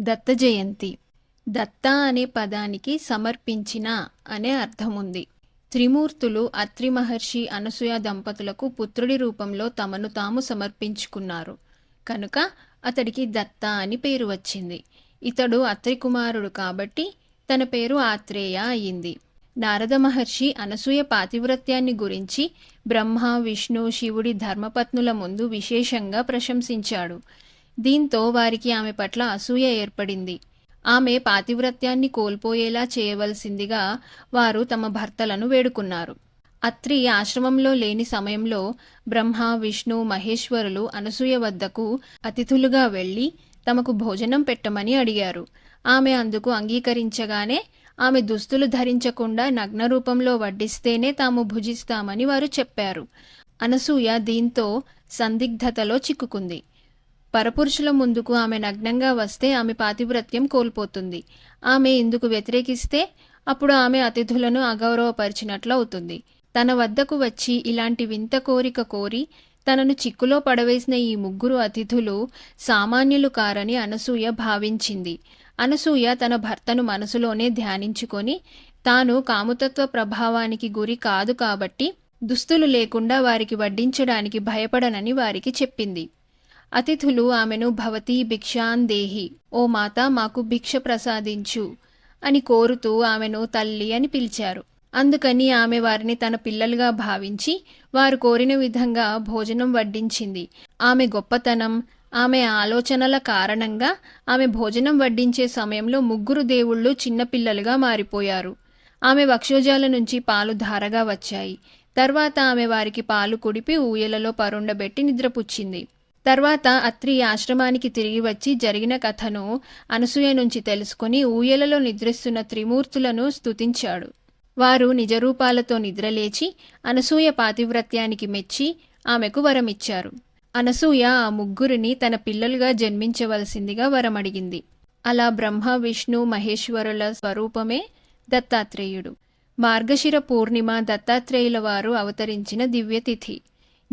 దత్త జయంతి దత్త అనే పదానికి సమర్పించిన అనే అర్థం ఉంది త్రిమూర్తులు అత్రి మహర్షి అనసూయ దంపతులకు పుత్రుడి రూపంలో తమను తాము సమర్పించుకున్నారు. కనుక అతడికి దత్త అని పేరు వచ్చింది. ఇతడు అత్రి కుమారుడు కాబట్టి తన పేరు ఆత్రేయ అయింది. నారద మహర్షి అనసూయ పాతివ్రత్యాన్ని గురించి బ్రహ్మ విష్ణు శివుడి ధర్మపత్నుల ముందు విశేషంగా ప్రశంసించాడు. దీంతో వారికి ఆమె పట్ల అసూయ ఏర్పడింది. ఆమె పాతివ్రత్యాన్ని కోల్పోయేలా చేయవలసిందిగా వారు తమ భర్తలను వేడుకున్నారు. అత్రి ఆశ్రమంలో లేని సమయంలో బ్రహ్మ విష్ణు మహేశ్వరులు అనసూయ వద్దకు అతిథులుగా వెళ్ళి తమకు భోజనం పెట్టమని అడిగారు. ఆమె అందుకు అంగీకరించగానే ఆమె దుస్తులు ధరించకుండా నగ్న రూపంలో వడ్డిస్తేనే తాము భుజిస్తామని వారు చెప్పారు. అనసూయ దీంతో సందిగ్ధతలో చిక్కుకుంది. పరపురుషుల ముందుకు ఆమె నగ్నంగా వస్తే ఆమె పాతివ్రత్యం కోల్పోతుంది. ఆమె ఇందుకు వ్యతిరేకిస్తే అప్పుడు ఆమె అతిథులను అగౌరవపరిచినట్లు అవుతుంది తన వద్దకు వచ్చి ఇలాంటి వింత కోరిక కోరి తనను చిక్కులో పడవేసిన ఈ ముగ్గురు అతిథులు సామాన్యులు కారని అనసూయ భావించింది. అనసూయ తన భర్తను మనసులోనే ధ్యానించుకొని తాను కాముతత్వ ప్రభావానికి గురి కాదు కాబట్టి దుస్తులు లేకుండా వారికి వడ్డించడానికి భయపడనని వారికి చెప్పింది. అతిథులు ఆమెను భవతి భిక్షాందేహి ఓ మాత మాకు భిక్ష ప్రసాదించు అని కోరుతూ ఆమెను తల్లి అని పిలిచారు. అందుకని ఆమె వారిని తన పిల్లలుగా భావించి వారు కోరిన విధంగా భోజనం వడ్డించింది. ఆమె గొప్పతనం ఆమె ఆలోచనల కారణంగా ఆమె భోజనం వడ్డించే సమయంలో ముగ్గురు దేవుళ్ళు చిన్నపిల్లలుగా మారిపోయారు. ఆమె వక్షోజాల నుంచి పాలు ధారగా వచ్చాయి. తర్వాత ఆమె వారికి పాలు కుడిపి ఊయలలో పరుండబెట్టి నిద్రపుచ్చింది. తర్వాత అత్రి ఆశ్రమానికి తిరిగి వచ్చి జరిగిన కథను అనసూయ నుంచి తెలుసుకుని ఊయలలో నిద్రిస్తున్న త్రిమూర్తులను స్తుతించాడు. వారు నిజరూపాలతో నిద్రలేచి అనసూయ పాతివ్రత్యానికి మెచ్చి ఆమెకు వరమిచ్చారు. అనసూయ ఆ ముగ్గురిని తన పిల్లలుగా జన్మించవలసిందిగా వరమడిగింది. అలా బ్రహ్మ విష్ణు మహేశ్వరుల స్వరూపమే దత్తాత్రేయుడు. మార్గశిర పూర్ణిమ దత్తాత్రేయుల వారు అవతరించిన దివ్యతిథి.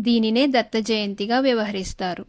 దీనినే దత్త జయంతిగా వ్యవహరిస్తారు.